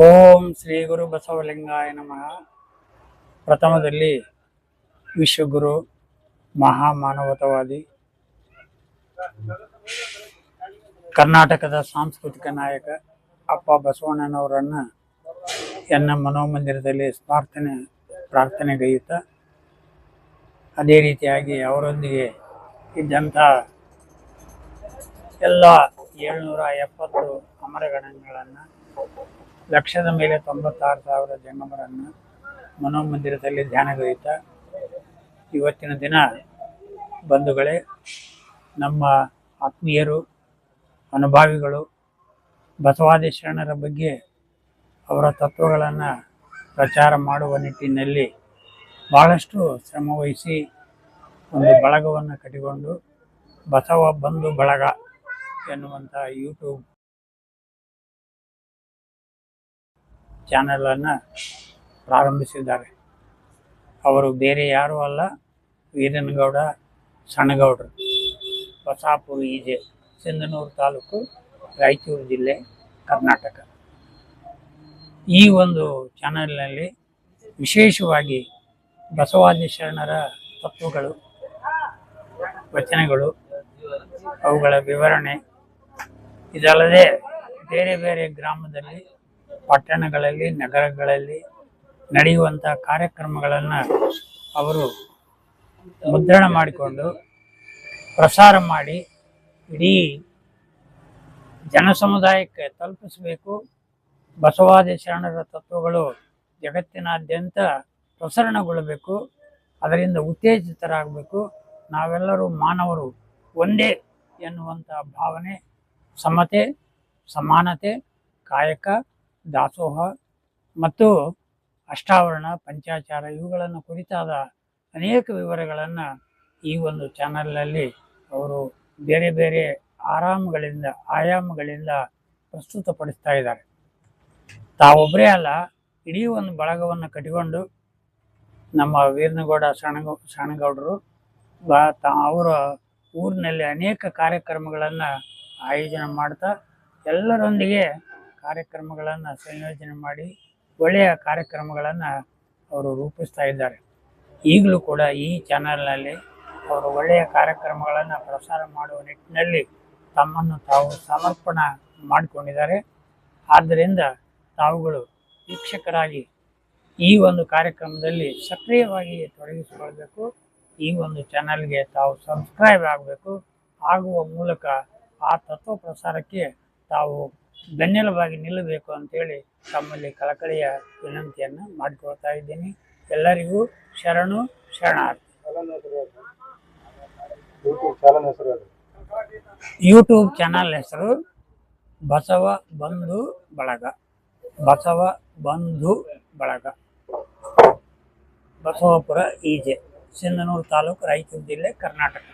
ಓಂ ಶ್ರೀ ಗುರು ಬಸವಲಿಂಗಾಯ ನಮಃ. ಪ್ರಥಮದಲ್ಲಿ ವಿಶ್ವಗುರು ಮಹಾಮಾನವತವಾದಿ ಕರ್ನಾಟಕದ ಸಾಂಸ್ಕೃತಿಕ ನಾಯಕ ಅಪ್ಪ ಬಸವಣ್ಣನವರನ್ನ ಎನ್ನ ಮನೋಮಂದಿರದಲ್ಲಿ ಪ್ರಾರ್ಥನೆ ಪ್ರಾರ್ಥನೆಗೈಯುತ್ತ ಅದೇ ರೀತಿಯಾಗಿ ಅವರೊಂದಿಗೆ ಇದ್ದಂಥ ಎಲ್ಲ ಏಳ್ನೂರ ಎಪ್ಪತ್ತು ಅಮರಗಣಗಳನ್ನು ಲಕ್ಷದ ಮೇಲೆ ತೊಂಬತ್ತಾರು ಸಾವಿರ ಜಂಗಮರನ್ನು ಮನೋಮಂದಿರದಲ್ಲಿ ಧ್ಯಾನಗೈತ. ಇವತ್ತಿನ ದಿನ ಬಂಧುಗಳೇ, ನಮ್ಮ ಆತ್ಮೀಯರು, ಅನುಭಾವಿಗಳು ಬಸವಾದಿ ಶರಣರ ಬಗ್ಗೆ ಅವರ ತತ್ವಗಳನ್ನು ಪ್ರಚಾರ ಮಾಡುವ ನಿಟ್ಟಿನಲ್ಲಿ ಭಾಳಷ್ಟು ಶ್ರಮವಹಿಸಿ ಒಂದು ಬಳಗವನ್ನು ಕಟ್ಟಿಕೊಂಡು ಬಸವ ಬಂಧು ಬಳಗ ಎನ್ನುವಂಥ ಯೂಟ್ಯೂಬ್ ಚಾನಲನ್ನು ಪ್ರಾರಂಭಿಸಿದ್ದಾರೆ. ಅವರು ಬೇರೆ ಯಾರೂ ಅಲ್ಲ, ವೀರನಗೌಡ ಸಣ್ಣಗೌಡರು ಬಸಾಪುರ ಈಜೆ, ಸಿಂಧನೂರು ತಾಲೂಕು, ರಾಯಚೂರು ಜಿಲ್ಲೆ, ಕರ್ನಾಟಕ. ಈ ಒಂದು ಚಾನೆಲ್ನಲ್ಲಿ ವಿಶೇಷವಾಗಿ ಬಸವಾದಿ ಶರಣರ ತತ್ವಗಳು, ವಚನಗಳು, ಅವುಗಳ ವಿವರಣೆ, ಇದಲ್ಲದೆ ಬೇರೆ ಬೇರೆ ಗ್ರಾಮದಲ್ಲಿ ಪಟ್ಟಣಗಳಲ್ಲಿ, ನಗರಗಳಲ್ಲಿ ನಡೆಯುವಂಥ ಕಾರ್ಯಕ್ರಮಗಳನ್ನು ಅವರು ಮುದ್ರಣ ಮಾಡಿಕೊಂಡು ಪ್ರಸಾರ ಮಾಡಿ ಇಡೀ ಜನಸಮುದಾಯಕ್ಕೆ ತಲುಪಿಸಬೇಕು. ಬಸವಾದಿ ಶರಣರ ತತ್ವಗಳು ಜಗತ್ತಿನಾದ್ಯಂತ ಪ್ರಸರಣಗೊಳ್ಳಬೇಕು. ಅದರಿಂದ ಉತ್ತೇಜಿತರಾಗಬೇಕು. ನಾವೆಲ್ಲರೂ ಮಾನವರು ಒಂದೇ ಎನ್ನುವಂಥ ಭಾವನೆ, ಸಮತೆ, ಸಮಾನತೆ, ಕಾಯಕ ದಾಸೋಹ ಮತ್ತು ಅಷ್ಟಾವರಣ, ಪಂಚಾಚಾರ ಇವುಗಳನ್ನು ಕುರಿತಾದ ಅನೇಕ ವಿವರಗಳನ್ನು ಈ ಒಂದು ಚಾನಲ್ನಲ್ಲಿ ಅವರು ಬೇರೆ ಬೇರೆ ಆರಾಮಗಳಿಂದ, ಆಯಾಮಗಳಿಂದ ಪ್ರಸ್ತುತಪಡಿಸ್ತಾ ಇದ್ದಾರೆ. ತಾವೊಬ್ಬರೇ ಅಲ್ಲ, ಇಡೀ ಒಂದು ಬಳಗವನ್ನು ಕಟ್ಟಿಕೊಂಡು ನಮ್ಮ ವೀರನಗೌಡ ಬಾ, ತಾ, ಅವರ ಊರಿನಲ್ಲಿ ಅನೇಕ ಕಾರ್ಯಕ್ರಮಗಳನ್ನು ಆಯೋಜನೆ ಮಾಡ್ತಾ ಎಲ್ಲರೊಂದಿಗೆ ಕಾರ್ಯಕ್ರಮಗಳನ್ನು ಸಂಯೋಜನೆ ಮಾಡಿ ಒಳ್ಳೆಯ ಕಾರ್ಯಕ್ರಮಗಳನ್ನು ಅವರು ರೂಪಿಸ್ತಾ ಇದ್ದಾರೆ. ಈಗಲೂ ಕೂಡ ಈ ಚಾನಲ್ನಲ್ಲಿ ಅವರು ಒಳ್ಳೆಯ ಕಾರ್ಯಕ್ರಮಗಳನ್ನು ಪ್ರಸಾರ ಮಾಡುವ ನಿಟ್ಟಿನಲ್ಲಿ ತಮ್ಮನ್ನು ತಾವು ಸಮರ್ಪಣೆ ಮಾಡಿಕೊಂಡಿದ್ದಾರೆ. ಆದ್ದರಿಂದ ತಾವುಗಳು ವೀಕ್ಷಕರಾಗಿ ಈ ಒಂದು ಕಾರ್ಯಕ್ರಮದಲ್ಲಿ ಸಕ್ರಿಯವಾಗಿ ತೊಡಗಿಸಿಕೊಳ್ಬೇಕು ಈ ಒಂದು ಚಾನಲ್ಗೆ ತಾವು ಸಬ್ಸ್ಕ್ರೈಬ್ ಆಗಬೇಕು. ಆಗುವ ಮೂಲಕ ಆ ತತ್ವ ಪ್ರಸಾರಕ್ಕೆ ತಾವು ಬೆನ್ನೆಲುಬಾಗಿ ನಿಲ್ಲಬೇಕು ಅಂತೇಳಿ ತಮ್ಮಲ್ಲಿ ಕಳಕಳಿಯ ವಿನಂತಿಯನ್ನು ಮಾಡಿಕೊಳ್ತಾ ಇದ್ದೀನಿ. ಎಲ್ಲರಿಗೂ ಶರಣು ಶರಣಾರ್ಥಿ. ಯೂಟ್ಯೂಬ್ ಚಾನಲ್ ಹೆಸರು ಬಸವ ಬಂಧು ಬಳಗ. ಬಸವ ಬಂಧು ಬಳಗ. ಬಸವಪುರ ಈಜೆ, ಸಿಂಧನೂರು ತಾಲೂಕು ರಾಯಚೂರು ಜಿಲ್ಲೆ ಕರ್ನಾಟಕ.